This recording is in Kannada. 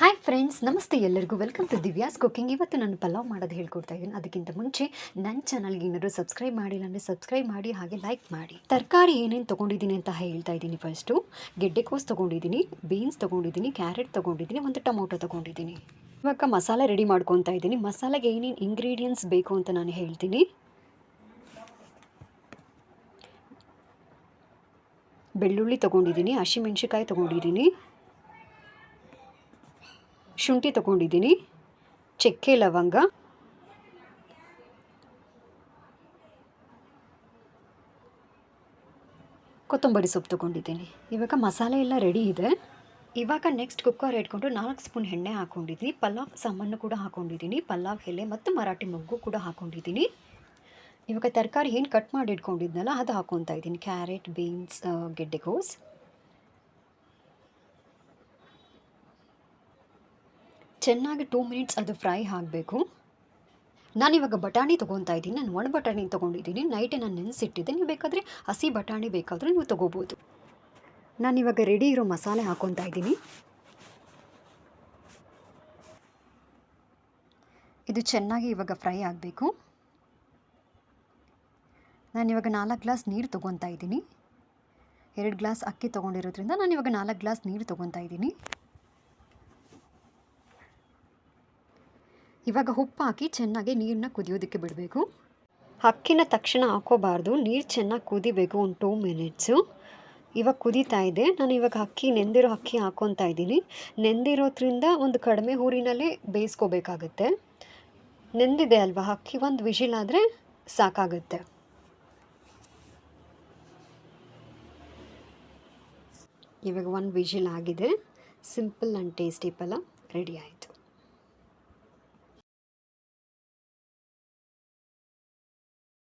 ಹಾಯ್ ಫ್ರೆಂಡ್ಸ್ ನಮಸ್ತೆ ಎಲ್ಲರಿಗೂ. ವೆಲ್ಕಮ್ ಟು ದಿವ್ಯಾಸ್ ಕುಕಿಂಗ್ ಇವತ್ತು ನಾನು ಪಲಾವ್ ಮಾಡೋದು ಹೇಳ್ಕೊಡ್ತಾ ಇದ್ದೀನಿ. ಅದಕ್ಕಿಂತ ಮುಂಚೆ ನನ್ನ ಚಾನಲ್ಗೆ ಏನಾದರೂ ಸಬ್ಸ್ಕ್ರೈಬ್ ಮಾಡಿಲ್ಲ ಅಂದರೆ ಸಬ್ಸ್ಕ್ರೈಬ್ ಮಾಡಿ, ಹಾಗೆ ಲೈಕ್ ಮಾಡಿ. ತರಕಾರಿ ಏನೇನು ತೊಗೊಂಡಿದ್ದೀನಿ ಅಂತ ಹೇಳ್ತಾ ಇದ್ದೀನಿ ಫಸ್ಟು ಗೆಡ್ಡೆಕೋಸ್ ತೊಗೊಂಡಿದ್ದೀನಿ ಬೀನ್ಸ್ ತೊಗೊಂಡಿದ್ದೀನಿ ಕ್ಯಾರೆಟ್ ತೊಗೊಂಡಿದ್ದೀನಿ, ಒಂದು ಟೊಮೊಟೊ ತೊಗೊಂಡಿದ್ದೀನಿ. ಇವಾಗ ಮಸಾಲೆ ರೆಡಿ ಮಾಡ್ಕೊತಾ ಇದ್ದೀನಿ. ಮಸಾಲೆಗೆ ಏನೇನು ಇಂಗ್ರೀಡಿಯೆಂಟ್ಸ್ ಬೇಕು ಅಂತ ನಾನು ಹೇಳ್ತೀನಿ. ಬೆಳ್ಳುಳ್ಳಿ ತೊಗೊಂಡಿದ್ದೀನಿ ಹಸಿಮೆಣ್ಸಿಕಾಯಿ ತೊಗೊಂಡಿದ್ದೀನಿ. ಶುಂಠಿ ತಗೊಂಡಿದ್ದೀನಿ. ಚಕ್ಕೆ, ಲವಂಗ. ಕೊತ್ತಂಬರಿ ಸೊಪ್ಪು ತೊಗೊಂಡಿದ್ದೀನಿ. ಇವಾಗ ಮಸಾಲೆ ಎಲ್ಲ ರೆಡಿ ಇದೆ. ಇವಾಗ ನೆಕ್ಸ್ಟ್ ಕುಕ್ಕರ್ ಇಟ್ಕೊಂಡು ನಾಲ್ಕು ಸ್ಪೂನ್ ಎಣ್ಣೆ ಹಾಕ್ಕೊಂಡಿದ್ದೀನಿ ಪಲಾವ್ ಸಾಮಾನು ಕೂಡ ಹಾಕ್ಕೊಂಡಿದ್ದೀನಿ ಪಲಾವ್, ಎಲೆ ಮತ್ತು ಮರಾಠಿ ಮೊಗ್ಗು ಕೂಡ ಹಾಕ್ಕೊಂಡಿದ್ದೀನಿ ಇವಾಗ ತರಕಾರಿ ಏನು ಕಟ್ ಮಾಡಿ ಇಟ್ಕೊಂಡಿದ್ನಲ್ಲ, ಅದು ಹಾಕ್ಕೊತಾ ಇದ್ದೀನಿ. ಕ್ಯಾರೆಟ್ ಬೀನ್ಸ್ ಗೆಡ್ಡೆಕೋಸ್ ಚೆನ್ನಾಗಿ ಟೂ ಮಿನಿಟ್ಸ್ ಅದು ಫ್ರೈ ಆಗಬೇಕು ನಾನಿವಾಗ ಬಟಾಣಿ ತೊಗೊತಾ ಇದ್ದೀನಿ. ನಾನು ಒಣ ಬಟಾಣಿ ತೊಗೊಂಡಿದ್ದೀನಿ. ನೈಟೇ ನಾನು ನೆನೆಸಿಟ್ಟಿದ್ದೆ. ನೀವು ಬೇಕಾದರೆ ಹಸಿ ಬಟಾಣಿ ಬೇಕಾದರೂ ನೀವು ತೊಗೋಬೋದು. ನಾನಿವಾಗ ರೆಡಿ ಇರೋ ಮಸಾಲೆ ಹಾಕೊತಾ ಇದ್ದೀನಿ. ಇದು ಚೆನ್ನಾಗಿ ಇವಾಗ ಫ್ರೈ ಆಗಬೇಕು. ನಾನಿವಾಗ ನಾಲ್ಕು ಗ್ಲಾಸ್ ನೀರು ತೊಗೊತಾ ಇದ್ದೀನಿ. ಎರಡು ಗ್ಲಾಸ್ ಅಕ್ಕಿ ತೊಗೊಂಡಿರೋದ್ರಿಂದ ನಾನಿವಾಗ ನಾಲ್ಕು ಗ್ಲಾಸ್ ನೀರು ತೊಗೊತಾ ಇದ್ದೀನಿ. ಇವಾಗ ಉಪ್ಪು ಹಾಕಿ ಚೆನ್ನಾಗಿ ನೀರನ್ನ ಕುದಿಯೋದಕ್ಕೆ ಬಿಡಬೇಕು. ಅಕ್ಕಿನ ತಕ್ಷಣ ಹಾಕೋಬಾರ್ದು. ನೀರು ಚೆನ್ನಾಗಿ ಕುದಿಬೇಕು ಒಂದು ಟೂ ಮಿನಿಟ್ಸು ಇವಾಗ ಕುದೀತಾ ಇದೆ. ನಾನು ಇವಾಗ ಅಕ್ಕಿ ನೆಂದಿರೋ ಅಕ್ಕಿ ಹಾಕ್ಕೊತಾ ಇದ್ದೀನಿ. ನೆಂದಿರೋದ್ರಿಂದ ಒಂದು ಕಡಿಮೆ ಊರಿನಲ್ಲಿ ಬೇಯಿಸ್ಕೋಬೇಕಾಗತ್ತೆ. ನೆಂದಿದೆ ಅಲ್ವಾ? ಅಕ್ಕಿ ಒಂದು ವಿಷಿಲ್ ಆದರೆ ಸಾಕಾಗುತ್ತೆ. ಇವಾಗ ಒಂದು ವಿಷಿಲ್ ಆಗಿದೆ. ಸಿಂಪಲ್ ಆ್ಯಂಡ್ ಟೇಸ್ಟಿ ಪಲ ರೆಡಿ ಆಯಿತು.